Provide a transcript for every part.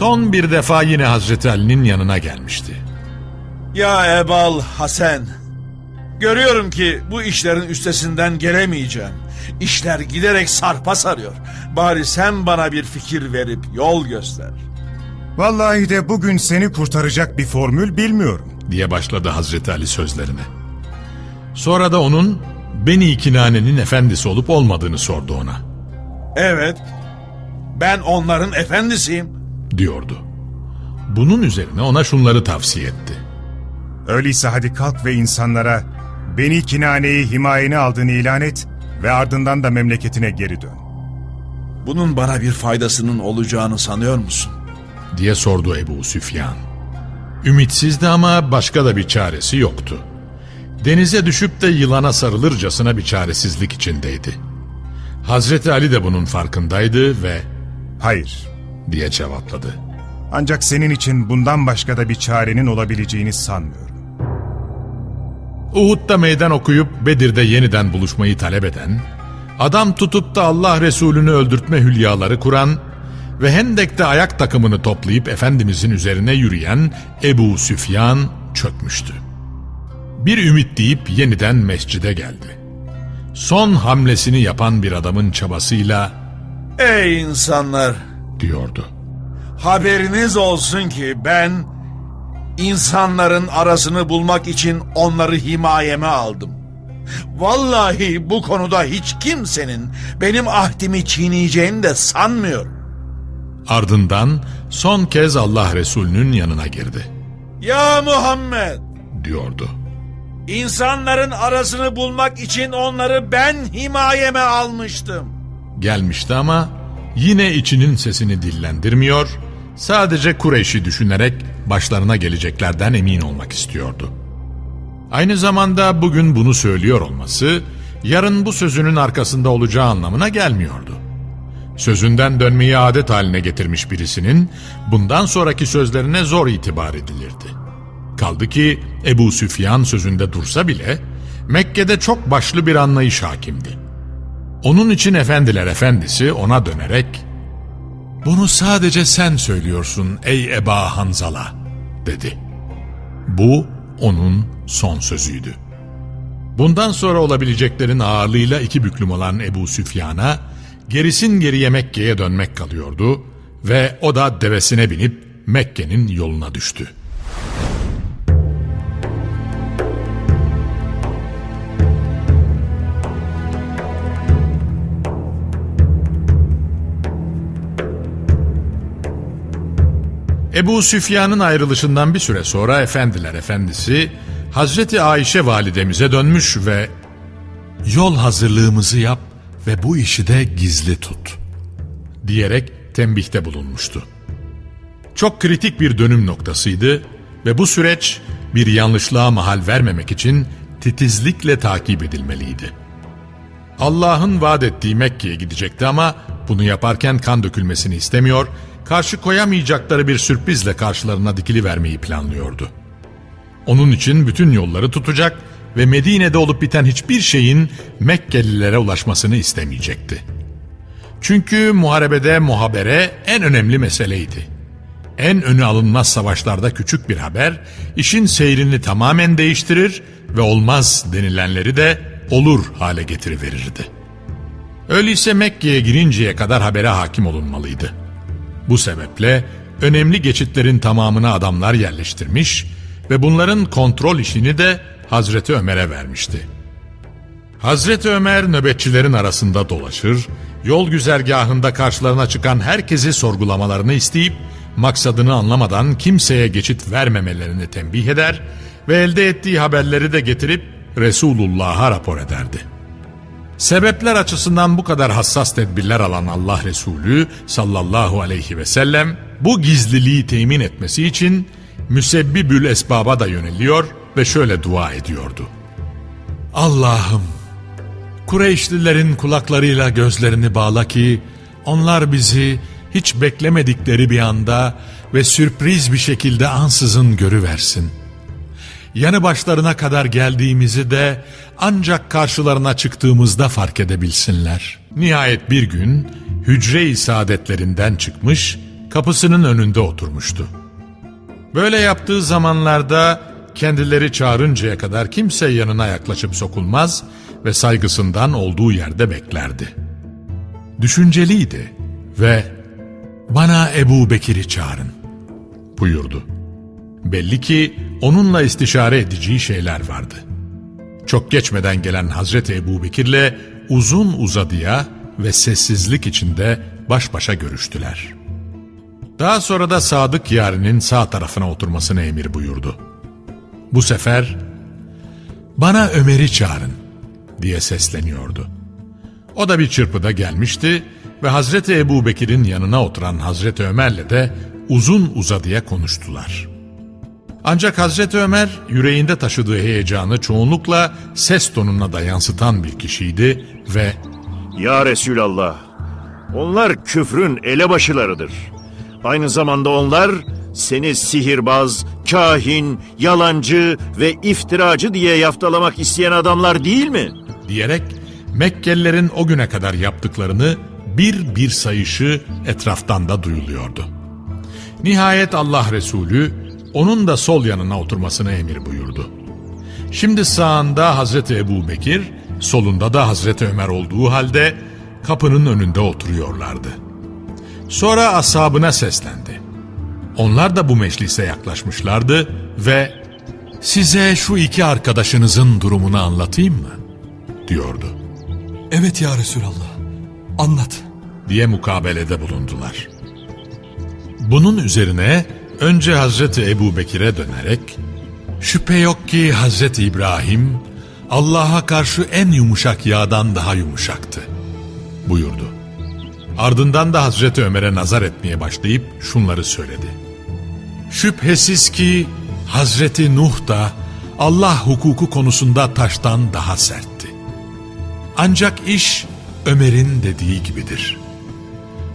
Son bir defa yine Hazreti Ali'nin yanına gelmişti. Ya Ebal Hasan. Görüyorum ki bu işlerin üstesinden gelemeyeceğim. İşler giderek sarpa sarıyor. Bari sen bana bir fikir verip yol göster. Vallahi de bugün seni kurtaracak bir formül bilmiyorum. diye başladı Hazreti Ali sözlerine. Sonra da onun Beni Kinane'nin efendisi olup olmadığını sordu ona, Evet. Ben onların efendisiyim. Diyordu. Bunun üzerine ona şunları tavsiye etti. Öyleyse hadi kalk ve insanlara Beni Kinane'yi himayene aldığını ilan et ve ardından da memleketine geri dön. Bunun bana bir faydasının olacağını sanıyor musun? diye sordu Ebu Süfyan. Ümitsizdi ama başka da bir çaresi yoktu. Denize düşüp de yılana sarılırcasına bir çaresizlik içindeydi. Hazreti Ali de bunun farkındaydı ve Hayır. Diye cevapladı. Ancak senin için bundan başka da bir çarenin olabileceğini sanmıyorum. Uhud'da meydan okuyup Bedir'de yeniden buluşmayı talep eden, adam tutup da Allah Resulü'nü öldürtme hülyaları kuran ve Hendek'te ayak takımını toplayıp Efendimizin üzerine yürüyen Ebu Süfyan çökmüştü. Bir ümit deyip yeniden mescide geldi. Son hamlesini yapan bir adamın çabasıyla Ey insanlar! Diyordu. Haberiniz olsun ki ben insanların arasını bulmak için onları himayeme aldım. Vallahi bu konuda hiç kimsenin benim ahdimi çiğneyeceğini de sanmıyorum. Ardından son kez Allah Resulü'nün yanına girdi, Ya Muhammed! diyordu. İnsanların arasını bulmak için onları ben himayeme almıştım. gelmişti ama yine içinin sesini dillendirmiyor, sadece Kureyş'i düşünerek başlarına geleceklerden emin olmak istiyordu. Aynı zamanda bugün bunu söylüyor olması, yarın bu sözünün arkasında olacağı anlamına gelmiyordu. Sözünden dönmeyi adet haline getirmiş birisinin bundan sonraki sözlerine zor itibar edilirdi. Kaldı ki Ebu Süfyan sözünde dursa bile Mekke'de çok başlı bir anlayış hakimdi. Onun için efendiler efendisi ona dönerek ''Bunu sadece sen söylüyorsun ey Eba Hanzala'' dedi. Bu onun son sözüydü. Bundan sonra olabileceklerin ağırlığıyla iki büklüm olan Ebu Süfyan'a gerisin geriye Mekke'ye dönmek kalıyordu ve o da devesine binip Mekke'nin yoluna düştü. Ebu Süfyan'ın ayrılışından bir süre sonra Efendiler Efendisi Hazreti Ayşe validemize dönmüş ve yol hazırlığımızı yap ve bu işi de gizli tut diyerek tembihte bulunmuştu. Çok kritik bir dönüm noktasıydı ve bu süreç bir yanlışlığa mahal vermemek için titizlikle takip edilmeliydi. Allah'ın vaat ettiği Mekke'ye gidecekti ama bunu yaparken kan dökülmesini istemiyor, karşı koyamayacakları bir sürprizle karşılarına dikili vermeyi planlıyordu. Onun için bütün yolları tutacak ve Medine'de olup biten hiçbir şeyin Mekkelilere ulaşmasını istemeyecekti. Çünkü muharebede muhabere en önemli meseleydi. En önü alınmaz savaşlarda küçük bir haber, işin seyrini tamamen değiştirir ve olmaz denilenleri de olur hale getiriverirdi. Öyleyse Mekke'ye girinceye kadar habere hakim olunmalıydı. Bu sebeple önemli geçitlerin tamamına adamlar yerleştirmiş ve bunların kontrol işini de Hazreti Ömer'e vermişti. Hazreti Ömer nöbetçilerin arasında dolaşır, yol güzergahında karşılarına çıkan herkesi sorgulamalarını isteyip maksadını anlamadan kimseye geçit vermemelerini tembih eder ve elde ettiği haberleri de getirip Resulullah'a rapor ederdi. Sebepler açısından bu kadar hassas tedbirler alan Allah Resulü sallallahu aleyhi ve sellem bu gizliliği temin etmesi için müsebbibül esbaba da yöneliyor ve şöyle dua ediyordu. Allah'ım Kureyşlilerin kulaklarıyla gözlerini bağla ki onlar bizi hiç beklemedikleri bir anda ve sürpriz bir şekilde ansızın görüversin. Yanı başlarına kadar geldiğimizi de ancak karşılarına çıktığımızda fark edebilsinler. Nihayet bir gün hücre-i saadetlerinden çıkmış, kapısının önünde oturmuştu. Böyle yaptığı zamanlarda kendileri çağırıncaya kadar kimse yanına yaklaşıp sokulmaz ve saygısından olduğu yerde beklerdi. Düşünceliydi ve bana Ebu Bekir'i çağırın buyurdu. Belli ki onunla istişare edeceği şeyler vardı. Çok geçmeden gelen Hazreti Ebu Bekir'le uzun uzadıya ve sessizlik içinde baş başa görüştüler. Daha sonra da Sadık yarinin sağ tarafına oturmasını emir buyurdu. Bu sefer bana Ömer'i çağırın diye sesleniyordu. O da bir çırpıda gelmişti ve Hazreti Ebu Bekir'in yanına oturan Hazreti Ömer'le de uzun uzadıya konuştular. Ancak Hazreti Ömer yüreğinde taşıdığı heyecanı çoğunlukla ses tonuna da yansıtan bir kişiydi ve Ya Resulallah, onlar küfrün elebaşılarıdır. Aynı zamanda onlar seni sihirbaz, kahin, yalancı ve iftiracı diye yaftalamak isteyen adamlar değil mi? diyerek Mekkelilerin o güne kadar yaptıklarını bir bir sayışı etraftan da duyuluyordu. Nihayet Allah Resulü onun da sol yanına oturmasını emir buyurdu. Şimdi sağında Hazreti Ebu Bekir, solunda da Hazreti Ömer olduğu halde kapının önünde oturuyorlardı. Sonra ashabına seslendi. Onlar da bu meclise yaklaşmışlardı ve size şu iki arkadaşınızın durumunu anlatayım mı? diyordu. Evet ya Resulallah. Anlat. diye mukabelede bulundular. Bunun üzerine önce Hazreti Ebu Bekir'e dönerek şüphe yok ki Hazreti İbrahim Allah'a karşı en yumuşak yağdan daha yumuşaktı buyurdu. Ardından da Hazreti Ömer'e nazar etmeye başlayıp şunları söyledi. Şüphesiz ki Hazreti Nuh da Allah hukuku konusunda taştan daha sertti. Ancak iş Ömer'in dediği gibidir.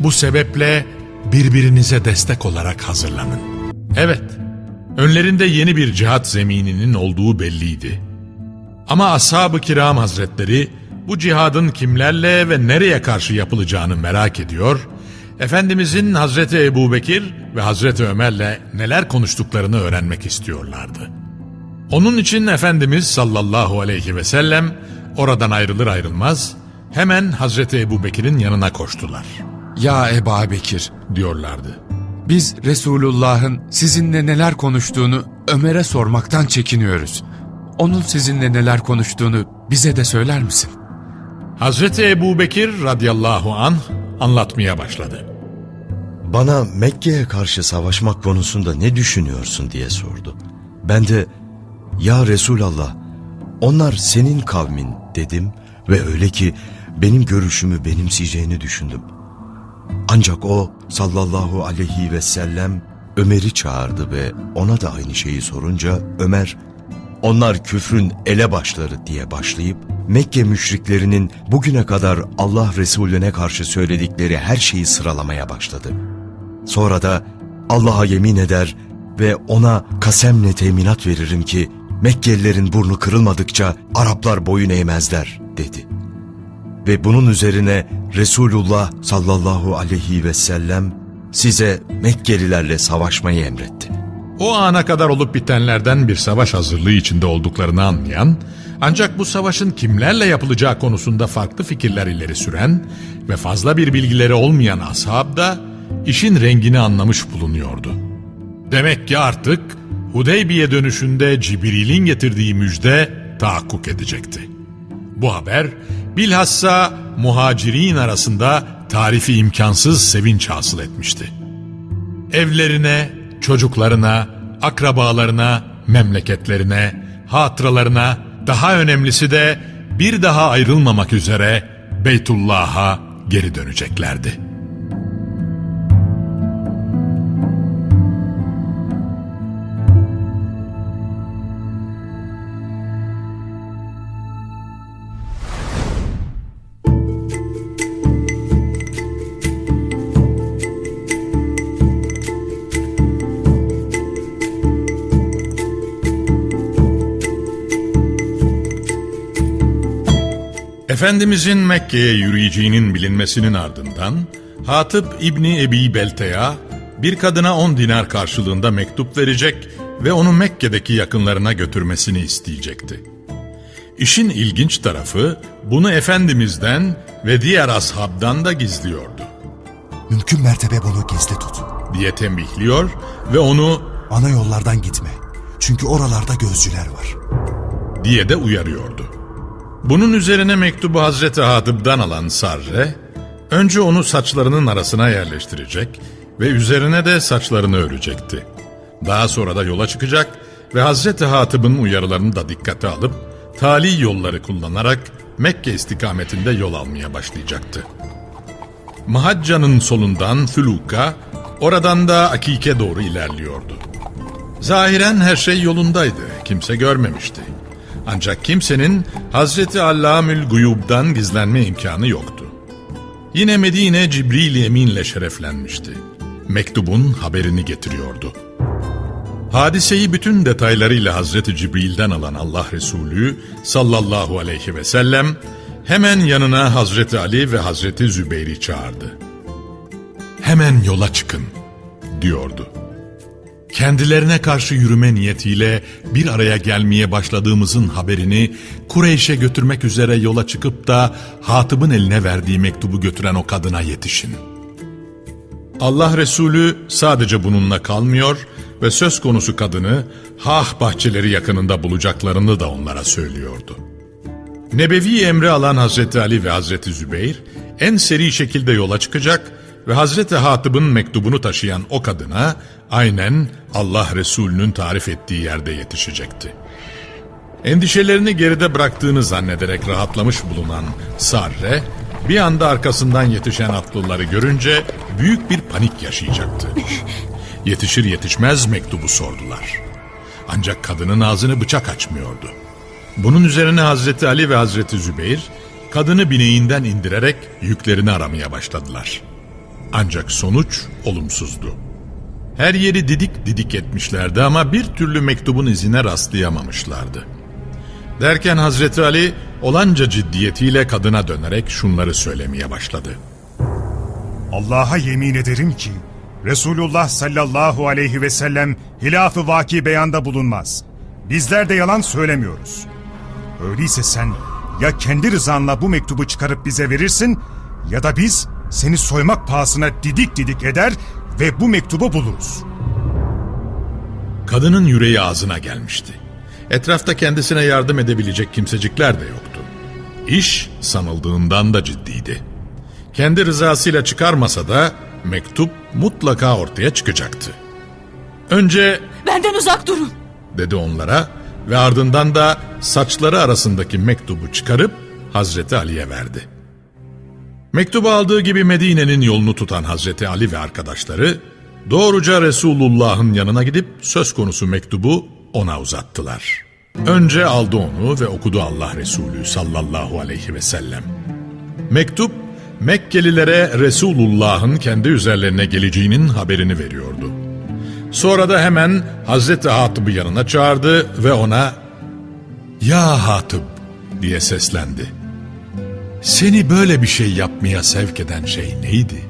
Bu sebeple birbirinize destek olarak hazırlanın. Evet, önlerinde yeni bir cihat zemininin olduğu belliydi. Ama Ashab-ı Kiram Hazretleri bu cihadın kimlerle ve nereye karşı yapılacağını merak ediyor, Efendimizin Hazreti Ebu Bekir ve Hazreti Ömer'le neler konuştuklarını öğrenmek istiyorlardı. Onun için Efendimiz sallallahu aleyhi ve sellem oradan ayrılır ayrılmaz hemen Hazreti Ebu Bekir'in yanına koştular Ya Eba Bekir, diyorlardı. biz Resulullah'ın sizinle neler konuştuğunu Ömer'e sormaktan çekiniyoruz. Onun sizinle neler konuştuğunu bize de söyler misin? Hazreti Ebu Bekir radıyallahu anh anlatmaya başladı. Bana Mekke'ye karşı savaşmak konusunda ne düşünüyorsun diye sordu. Ben de ya Resulallah onlar senin kavmin dedim ve öyle ki benim görüşümü benimseyeceğini düşündüm. Ancak o sallallahu aleyhi ve sellem Ömer'i çağırdı ve ona da aynı şeyi sorunca Ömer onlar küfrün elebaşları diye başlayıp Mekke müşriklerinin bugüne kadar Allah Resulüne karşı söyledikleri her şeyi sıralamaya başladı. Sonra da Allah'a yemin eder ve ona kasemle teminat veririm ki Mekkelilerin burnu kırılmadıkça Araplar boyun eğmezler dedi. Ve bunun üzerine Resulullah sallallahu aleyhi ve sellem size Mekkelilerle savaşmayı emretti. O ana kadar olup bitenlerden bir savaş hazırlığı içinde olduklarını anlayan, ancak bu savaşın kimlerle yapılacağı konusunda farklı fikirler ileri süren ve fazla bir bilgileri olmayan ashab da işin rengini anlamış bulunuyordu. Demek ki artık Hudeybiye dönüşünde Cibril'in getirdiği müjde tahakkuk edecekti. Bu haber bilhassa muhacirin arasında tarifi imkansız sevinç hasıl etmişti. Evlerine, çocuklarına, akrabalarına, memleketlerine, hatıralarına, daha önemlisi de bir daha ayrılmamak üzere Beytullah'a geri döneceklerdi. Efendimizin Mekke'ye yürüyeceğinin bilinmesinin ardından Hatip İbni Ebi Belteya bir kadına 10 dinar karşılığında mektup verecek ve onu Mekke'deki yakınlarına götürmesini isteyecekti. İşin ilginç tarafı bunu Efendimiz'den ve diğer ashabdan da gizliyordu Mümkün mertebe bunu gizli tut. diye tembihliyor ve onu Ana yollardan gitme. Çünkü oralarda gözcüler var. diye de uyarıyordu. Bunun üzerine mektubu Hazreti Hatıb'dan alan Sarre, önce onu saçlarının arasına yerleştirecek ve üzerine de saçlarını örecekti. Daha sonra da yola çıkacak ve Hazreti Hatıb'ın uyarılarını da dikkate alıp, tali yolları kullanarak Mekke istikametinde yol almaya başlayacaktı. Mahacca'nın solundan Füluka, oradan da Akik'e doğru ilerliyordu. Zahiren her şey yolundaydı. Kimse görmemişti. Ancak kimsenin Hazreti Allamül Guyub'dan gizlenme imkanı yoktu. Yine Medine Cibril Emin'le şereflenmişti. Mektubun haberini getiriyordu. Hadiseyi bütün detaylarıyla Hazreti Cibril'den alan Allah Resulü sallallahu aleyhi ve sellem hemen yanına Hazreti Ali ve Hazreti Zübeyir'i çağırdı. Hemen yola çıkın diyordu kendilerine karşı yürüme niyetiyle bir araya gelmeye başladığımızın haberini Kureyş'e götürmek üzere yola çıkıp da Hatıb'ın eline verdiği mektubu götüren o kadına yetişin. Allah Resulü sadece bununla kalmıyor ve söz konusu kadını Hah bahçeleri yakınında bulacaklarını da onlara söylüyordu. Nebevi emri alan Hazreti Ali ve Hazreti Zübeyir en seri şekilde yola çıkacak ve Hazreti Hatıb'ın mektubunu taşıyan o kadına aynen Allah Resulü'nün tarif ettiği yerde yetişecekti. Endişelerini geride bıraktığını zannederek rahatlamış bulunan Sarre, bir anda arkasından yetişen atlıları görünce büyük bir panik yaşayacaktı. Yetişir yetişmez mektubu sordular. Ancak kadının ağzını bıçak açmıyordu. Bunun üzerine Hazreti Ali ve Hazreti Zübeyir kadını bineğinden indirerek yüklerini aramaya başladılar. Ancak sonuç olumsuzdu. Her yeri didik didik etmişlerdi ama bir türlü mektubun izine rastlayamamışlardı. Derken Hazreti Ali olanca ciddiyetiyle kadına dönerek şunları söylemeye başladı. Allah'a yemin ederim ki Resulullah sallallahu aleyhi ve sellem hilaf-ı vaki beyanda bulunmaz. Bizler de yalan söylemiyoruz. Öyleyse sen ya kendi rızanla bu mektubu çıkarıp bize verirsin ya da biz seni soymak pahasına didik didik eder ve bu mektubu buluruz. Kadının yüreği ağzına gelmişti. Etrafta kendisine yardım edebilecek kimsecikler de yoktu. İş sanıldığından da ciddiydi. Kendi rızasıyla çıkarmasa da mektup mutlaka ortaya çıkacaktı. Önce Benden uzak durun. dedi onlara ve ardından da saçları arasındaki mektubu çıkarıp Hazreti Ali'ye verdi. Mektubu aldığı gibi Medine'nin yolunu tutan Hazreti Ali ve arkadaşları doğruca Resulullah'ın yanına gidip söz konusu mektubu ona uzattılar. Önce aldı onu ve okudu Allah Resulü sallallahu aleyhi ve sellem. Mektup Mekkelilere Resulullah'ın kendi üzerlerine geleceğinin haberini veriyordu. Sonra da hemen Hazreti Hatıb'ı yanına çağırdı ve ona ''Ya Hatıb'' diye seslendi. Seni böyle bir şey yapmaya sevk eden şey neydi?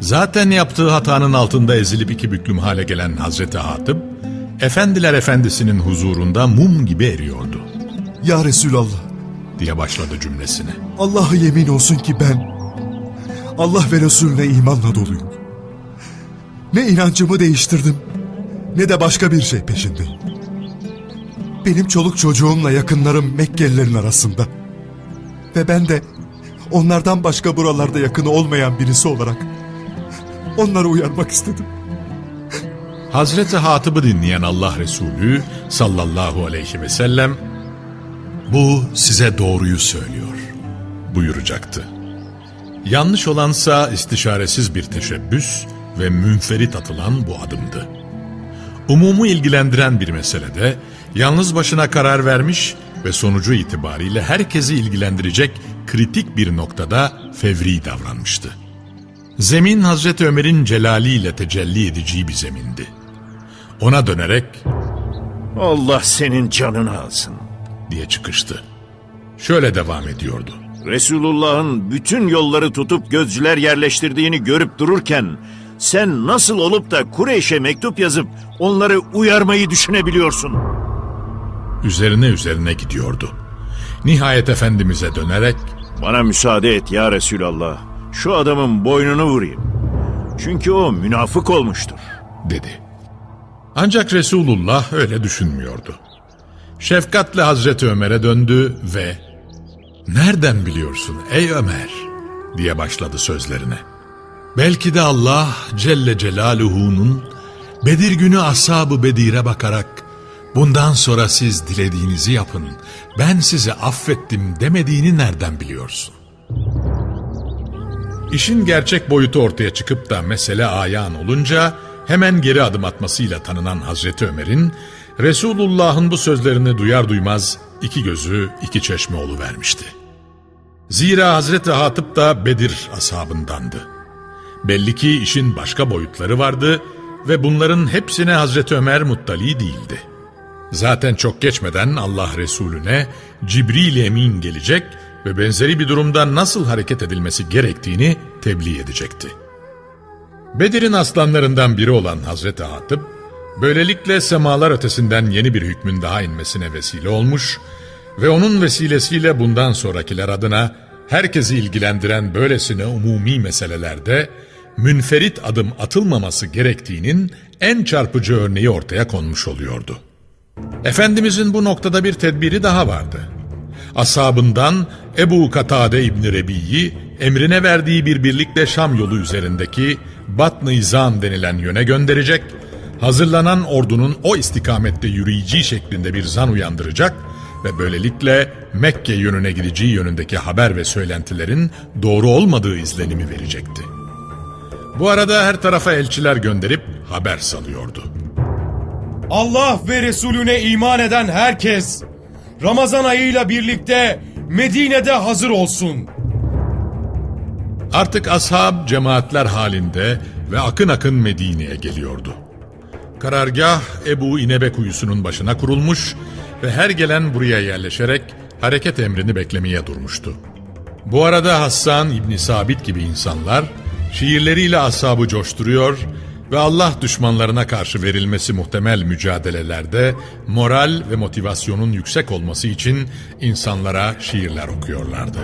Zaten yaptığı hatanın altında ezilip iki büklüm hale gelen Hazreti Hatıb, Efendiler Efendisi'nin huzurunda mum gibi eriyordu Ya Resulallah, diye başladı cümlesine. Allah'a yemin olsun ki ben Allah ve Resulüne imanla doluyum. Ne inancımı değiştirdim ne de başka bir şey peşindeyim. Benim çoluk çocuğumla yakınlarım Mekkelilerin arasında. Ve ben de onlardan başka buralarda yakını olmayan birisi olarak onları uyarmak istedim. Hazreti Hatıb'ı dinleyen Allah Resulü sallallahu aleyhi ve sellem bu size doğruyu söylüyor buyuracaktı. Yanlış olansa istişaresiz bir teşebbüs ve münferit atılan bu adımdı. Umumu ilgilendiren bir meselede yalnız başına karar vermiş ve sonucu itibariyle herkesi ilgilendirecek kritik bir noktada fevri davranmıştı. Zemin Hazreti Ömer'in celaliyle tecelli edeceği bir zemindi. Ona dönerek Allah senin canını alsın. diye çıkıştı. Şöyle devam ediyordu. Resulullah'ın bütün yolları tutup gözcüler yerleştirdiğini görüp dururken Sen nasıl olup da Kureyş'e mektup yazıp onları uyarmayı düşünebiliyorsun? Üzerine üzerine gidiyordu. Nihayet Efendimiz'e dönerek Bana müsaade et ya Resulallah. Şu adamın boynunu vurayım. Çünkü o münafık olmuştur. dedi. Ancak Resulullah öyle düşünmüyordu. Şefkatle Hazreti Ömer'e döndü ve ''Nereden biliyorsun ey Ömer?'' diye başladı sözlerine. Belki de Allah Celle Celaluhu'nun Bedir günü ashab-ı Bedir'e bakarak bundan sonra siz dilediğinizi yapın, ben sizi affettim demediğini nereden biliyorsun? İşin gerçek boyutu ortaya çıkıp da mesele ayağın olunca hemen geri adım atmasıyla tanınan Hazreti Ömer'in Resulullah'ın bu sözlerini duyar duymaz iki gözü iki çeşme vermişti. Zira Hazreti Hatip da Bedir ashabındandı. Belli ki işin başka boyutları vardı ve bunların hepsine Hazreti Ömer muttali değildi. Zaten çok geçmeden Allah Resulüne Cibril Emin gelecek ve benzeri bir durumda nasıl hareket edilmesi gerektiğini tebliğ edecekti. Bedir'in aslanlarından biri olan Hazreti Hatip, böylelikle semalar ötesinden yeni bir hükmün daha inmesine vesile olmuş ve onun vesilesiyle bundan sonrakiler adına herkesi ilgilendiren böylesine umumi meselelerde münferit adım atılmaması gerektiğinin en çarpıcı örneği ortaya konmuş oluyordu. Efendimizin bu noktada bir tedbiri daha vardı. Asabından Ebu Katade İbni Rebi'yi emrine verdiği bir birlikle Şam yolu üzerindeki Batn-ı İzan denilen yöne gönderecek, hazırlanan ordunun o istikamette yürüyeceği şeklinde bir zan uyandıracak ve böylelikle Mekke yönüne gideceği yönündeki haber ve söylentilerin doğru olmadığı izlenimi verecekti. Bu arada her tarafa elçiler gönderip haber salıyordu. Allah ve Resulüne iman eden herkes Ramazan ayıyla birlikte Medine'de hazır olsun. Artık ashab cemaatler halinde ve akın akın Medine'ye geliyordu. Karargah Ebu İnebe kuyusunun başına kurulmuş ve her gelen buraya yerleşerek hareket emrini beklemeye durmuştu. Bu arada Hassan İbni Sabit gibi insanlar şiirleriyle ashabı coşturuyor ve Allah düşmanlarına karşı verilmesi muhtemel mücadelelerde moral ve motivasyonun yüksek olması için insanlara şiirler okuyorlardı.